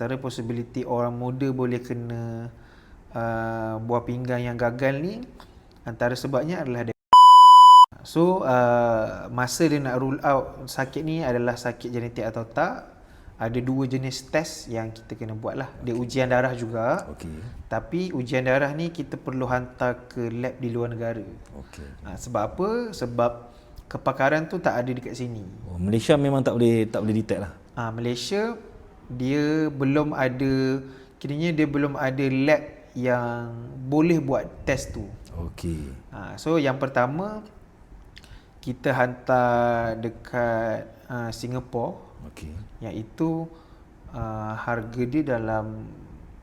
antara possibility orang muda boleh kena uh, buah pinggang yang gagal ni antara sebabnya adalah dia So uh, masa dia nak rule out sakit ni adalah sakit genetik atau tak ada dua jenis test yang kita kena buat lah. Dia ujian darah juga. Okey. Tapi ujian darah ni kita perlu hantar ke lab di luar negara. Okey. Ha, sebab apa? Sebab kepakaran tu tak ada dekat sini. Oh, Malaysia memang tak boleh tak boleh detect lah. Ha, Malaysia dia belum ada kiranya dia belum ada lab yang boleh buat test tu. Okey. Ha, so yang pertama kita hantar dekat uh, Singapore Okey. iaitu uh, harga dia dalam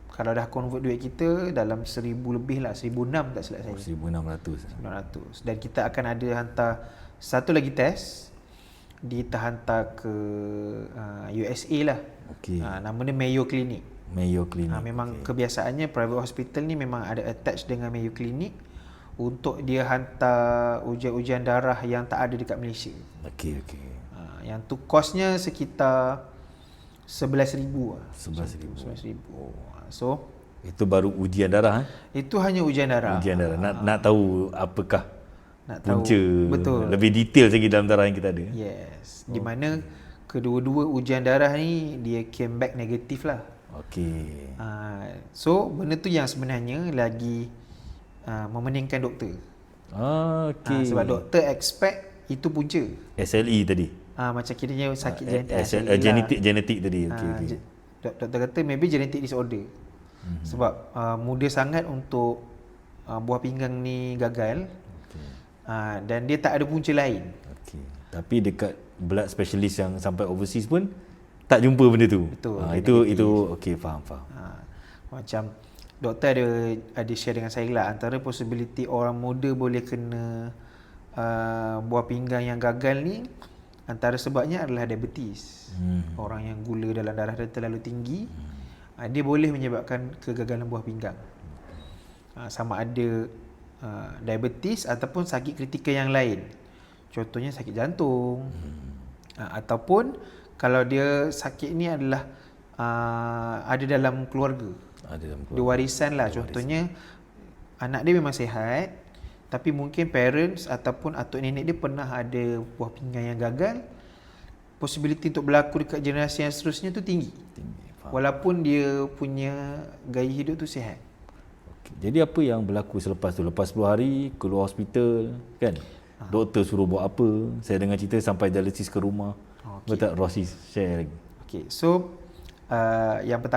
kalau dah convert duit kita dalam 1000 lebih lah 1006 tak silap saya. 1600. 900 dan kita akan ada hantar satu lagi test kita hantar ke uh, USA lah. Okey. Uh, nama dia Mayo Clinic. Mayo Clinic. Ha, memang okay. kebiasaannya private hospital ni memang ada attach dengan Mayo Clinic untuk dia hantar ujian-ujian darah yang tak ada dekat Malaysia. Okey, okey. Ha, yang tu kosnya sekitar 11,000 lah. 11,000. 11,000. So, Itu baru ujian darah eh? itu hanya ujian darah. Ujian darah. Nak nak tahu apakah Nak tahu. punca Betul. lebih detail lagi dalam darah yang kita ada. Yes. Di mana kedua-dua ujian darah ni dia came back negatif lah. Okey. Ha, so, benda tu yang sebenarnya lagi uh, memeningkan doktor. Ah, Okay. okey. Ha, sebab doktor expect itu punca. SLE tadi. Ha, macam kiranya sakit Eh, genetik. eh, SLE eh, genetik genetik tadi. Okey, okey. je- dok- doktor kata maybe genetic disorder. Hmm. Sebab uh, mudah sangat untuk uh, buah pinggang ni gagal Okey. Uh, dan dia tak ada punca lain. Okey. Tapi dekat blood specialist yang sampai overseas pun tak jumpa benda tu. Betul, Ha, itu negatif. itu okey faham faham. Ha, macam doktor ada ada share dengan saya lah antara possibility orang muda boleh kena uh, buah pinggang yang gagal ni antara sebabnya adalah diabetes. Hmm. Orang yang gula dalam darah dia terlalu tinggi uh, dia boleh menyebabkan kegagalan buah pinggang. Uh, sama ada uh, diabetes ataupun sakit kritikal yang lain. Contohnya sakit jantung. Uh, ataupun kalau dia sakit ni adalah uh, ada dalam keluarga. Ada dalam Dia warisan lah contohnya anak dia memang sihat tapi mungkin parents ataupun atuk nenek dia pernah ada buah pinggang yang gagal possibility untuk berlaku dekat generasi yang seterusnya tu tinggi tinggi. Faham. walaupun dia punya gaya hidup tu sihat. Jadi apa yang berlaku selepas tu? Lepas 10 hari keluar hospital kan? Ha. Doktor suruh buat apa? Saya dengar cerita sampai dialisis ke rumah. Okey. Betul tak Rossi share lagi? okay so uh, yang pertama